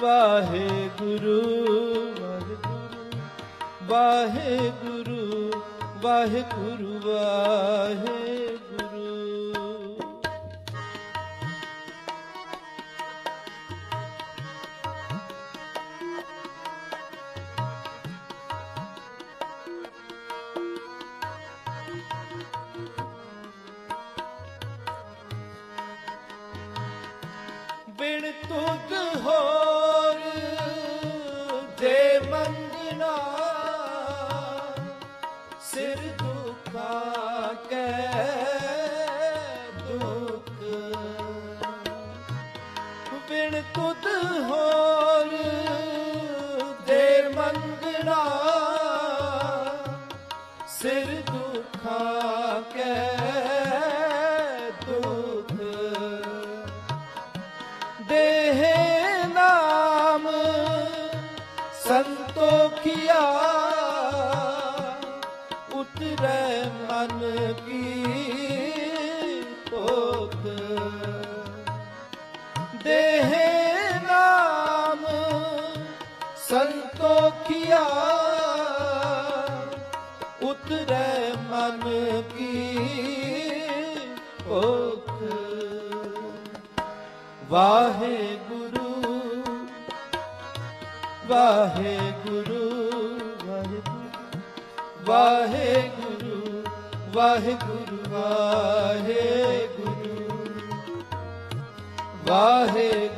ਵਾਹਿਗੁਰੂ ਵਾਹਿਗੁਰੂ ਵਾਹਿਗੁਰੂ ਵਾਹਿਗੁਰੂ ਬਿਨ ਤੁਧ ਤੁਧ ਹੋਰ ਜੇ ਮੰਗਣਾ ਸਿਰ ਦੁਖਾ ਕੇ ਦੁਖ। ਦੇਹ ਨਾਮ ਸੰਤੋਖਿਆ ਉਤਰੈ ਮਨ ਕੀ ਉਤਰੈ ਮਨ ਕੀ ਭੋਖ ਵਾਹਿਗੁਰੂ ਵਾਹਿਗੁਰੂ ਵਾਹਿਗੁਰੂ ਵਾਹਿਗੁਰੂ ਵਾਹਿਗੁਰੂ ਵਾਹਿਗੁਰੂ।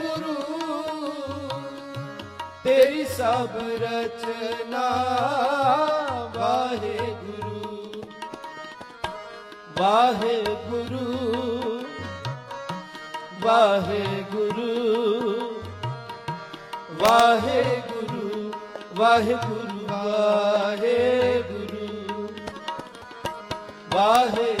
ਸਭ ਰਚਨਾ ਵਾਹਿਗੁਰੂ ਵਾਹਿਗੁਰੂ ਵਾਹਿਗੁਰੂ ਵਾਹਿਗੁਰੂ ਵਾਹਿਗੁਰੂ ਵਾਹਿਗੁਰੂ ਵਾਹਿਗੁਰੂ